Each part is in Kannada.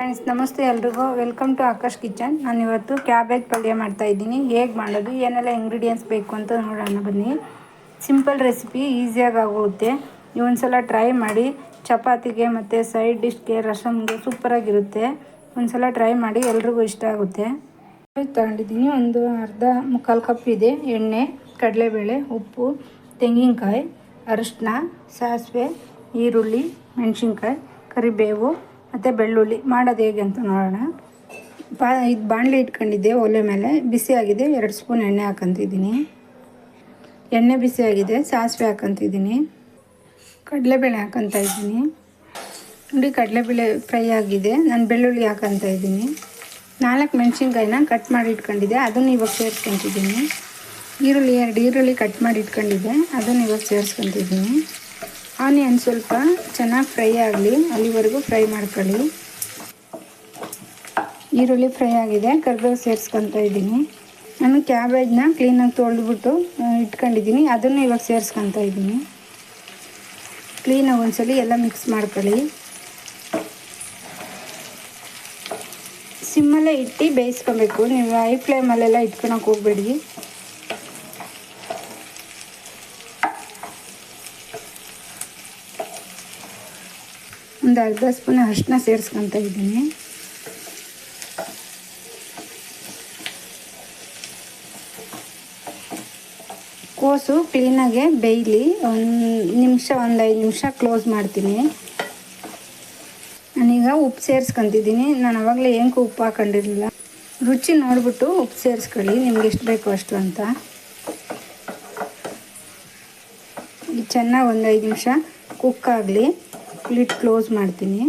ಫ್ರೆಂಡ್ಸ್ ನಮಸ್ತೆ ಎಲ್ರಿಗೂ. ವೆಲ್ಕಮ್ ಟು ಆಕಾಶ್ ಕಿಚನ್ ನಾನು ಇವತ್ತು ಕ್ಯಾಬೇಜ್ ಪಲ್ಯ ಮಾಡ್ತಾ ಇದ್ದೀನಿ. ಹೇಗೆ ಮಾಡೋದು, ಏನೆಲ್ಲ ಇಂಗ್ರೀಡಿಯೆಂಟ್ಸ್ ಬೇಕು ಅಂತ ನೋಡೋಣ ಬನ್ನಿ. ಸಿಂಪಲ್ ರೆಸಿಪಿ ಈಸಿಯಾಗಿ ಆಗುತ್ತೆ ಒಂದು ಸಲ ಟ್ರೈ ಮಾಡಿ, ಚಪಾತಿಗೆ ಮತ್ತು ಸೈಡ್ ಡಿಶ್ಗೆ ರಸಮ್ಗೆ ಸೂಪರಾಗಿರುತ್ತೆ ಒಂದು ಸಲ ಟ್ರೈ ಮಾಡಿ ಎಲ್ರಿಗೂ ಇಷ್ಟ ಆಗುತ್ತೆ. ತಗೊಂಡಿದ್ದೀನಿ. ಒಂದು ಅರ್ಧ ಮುಕ್ಕಾಲು ಕಪ್ ಇದೆ. ಎಣ್ಣೆ, ಕಡಲೆಬೇಳೆ, ಉಪ್ಪು, ತೆಂಗಿನಕಾಯಿ ಅರಿಶಿನ ಸಾಸಿವೆ, ಈರುಳ್ಳಿ, ಮೆಣಸಿನ್ಕಾಯಿ, ಕರಿಬೇವು ಮತ್ತು ಬೆಳ್ಳುಳ್ಳಿ. ಮಾಡೋದು ಹೇಗೆ ಅಂತ ನೋಡೋಣ. ಪಾ ಇದು ಬಾಣಲೆ ಇಟ್ಕೊಂಡಿದ್ದೆ, ಒಲೆ ಮೇಲೆ. ಬಿಸಿಯಾಗಿದೆ ಎರಡು ಸ್ಪೂನ್ ಎಣ್ಣೆ ಹಾಕಂತಿದ್ದೀನಿ. ಎಣ್ಣೆ ಬಿಸಿಯಾಗಿದೆ ಸಾಸಿವೆ ಹಾಕಂತಿದ್ದೀನಿ. ಕಡಲೆಬೇಳೆ ಹಾಕಂತ ಇದ್ದೀನಿ. ನೋಡಿ, ಕಡಲೆಬೇಳೆ ಫ್ರೈ ಆಗಿದೆ. ನಾನು ಬೆಳ್ಳುಳ್ಳಿ ಹಾಕಂತ ಇದ್ದೀನಿ. ನಾಲ್ಕು ಮೆಣಸಿನ್ಕಾಯಿನ ಕಟ್ ಮಾಡಿ ಇಟ್ಕೊಂಡಿದ್ದೆ. ಅದನ್ನು ಇವಾಗ ಸೇರಿಸ್ಕೊತಿದ್ದೀನಿ. ಈರುಳ್ಳಿ, ಎರಡು ಈರುಳ್ಳಿ ಕಟ್ ಮಾಡಿ ಇಟ್ಕೊಂಡಿದ್ದೆ. ಅದನ್ನು ಇವಾಗ ಸೇರಿಸ್ಕೊತಿದ್ದೀನಿ. ಆನಿಯನ್ ಸ್ವಲ್ಪ ಚೆನ್ನಾಗಿ ಫ್ರೈ ಆಗಲಿ, ಅಲ್ಲಿವರೆಗೂ ಫ್ರೈ ಮಾಡ್ಕೊಳ್ಳಿ. ಈರುಳ್ಳಿ ಫ್ರೈ ಆಗಿದೆ, ಕರಿಬೇವು ಸೇರಿಸ್ಕೊತ ಇದ್ದೀನಿ. ನಾನು ಕ್ಯಾಬೇಜ್ನ ಕ್ಲೀನಾಗಿ ತೊಳೆದ್ಬಿಟ್ಟು ಇಟ್ಕೊಂಡಿದ್ದೀನಿ. ಅದನ್ನು ಇವಾಗ ಸೇರಿಸ್ಕೊತ ಇದ್ದೀನಿ. ಕ್ಲೀನಾಗಿ ಒಂದ್ಸಲಿ ಎಲ್ಲ ಮಿಕ್ಸ್ ಮಾಡ್ಕೊಳ್ಳಿ. ಸಿಮ್ಮಲ್ಲೇ ಇಟ್ಟು ಬೇಯಿಸ್ಕೊಬೇಕು. ನೀವು ಐ ಫ್ಲೇಮಲ್ಲೆಲ್ಲ ಇಟ್ಕೊಳಕ್ಕೆ ಹೋಗ್ಬೇಡಿ. ಒಂದು ಅರ್ಧ ಸ್ಪೂನ್ ಅರಿಶಿನ ಸೇರಿಸ್ಕೊತ ಇದ್ದೀನಿ. ಕೋಸು ಕ್ಲೀನಾಗೆ ಬೇಯಲಿ, ಒಂದು ನಿಮಿಷ, ಒಂದು ಐದು ನಿಮಿಷ ಕ್ಲೋಸ್ ಮಾಡ್ತೀನಿ. ನಾನೀಗ ಉಪ್ಪು ಸೇರಿಸ್ಕೊತಿದ್ದೀನಿ. ನಾನು ಅವಾಗಲೇ ಏನಕ್ಕೂ ಉಪ್ಪು ಹಾಕೊಂಡಿರಲಿಲ್ಲ. ರುಚಿ ನೋಡಿಬಿಟ್ಟು ಉಪ್ಪು ಸೇರಿಸ್ಕೊಳ್ಳಿ, ನಿಮ್ಗೆ ಎಷ್ಟು ಬೇಕು ಅಷ್ಟು ಅಂತ. ಚೆನ್ನಾಗಿ ಒಂದು ಐದು ನಿಮಿಷ ಕುಕ್ ಆಗಲಿ. ಲಿಟ್ ಕ್ಲೋಸ್ ಮಾಡ್ತೀನಿ.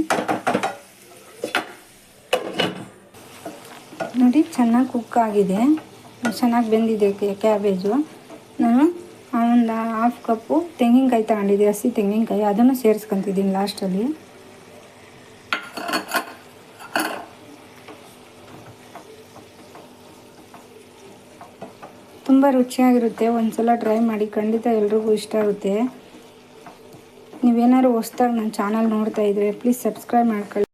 ನೋಡಿ, ಚೆನ್ನಾಗಿ ಕುಕ್ ಆಗಿದೆ. ಚೆನ್ನಾಗಿ ಬೆಂದಿದೆ ಕ್ಯಾಬೇಜು ನಾನು ಒಂದು ಹಾಫ್ ಕಪ್ಪು ತೆಂಗಿನಕಾಯಿ ತಗೊಂಡಿದ್ದೆ, ಹಸಿ ತೆಂಗಿನಕಾಯಿ. ಅದನ್ನು ಸೇರಿಸ್ಕೊತಿದ್ದೀನಿ ಲಾಸ್ಟಲ್ಲಿ ತುಂಬ ರುಚಿಯಾಗಿರುತ್ತೆ. ಒಂದು ಸಲ ಟ್ರೈ ಮಾಡಿ ಖಂಡಿತ ಎಲ್ರಿಗೂ ಇಷ್ಟ ಆಗುತ್ತೆ. ನೀವೇನಾದ್ರು ಹೊಸ್ದಾಗಿ ನನ್ನ ಚಾನಲ್ ನೋಡ್ತಾ ಇದ್ರೆ ಪ್ಲೀಸ್ ಸಬ್ಸ್ಕ್ರೈಬ್ ಮಾಡ್ಕೊಳ್ಳಿ.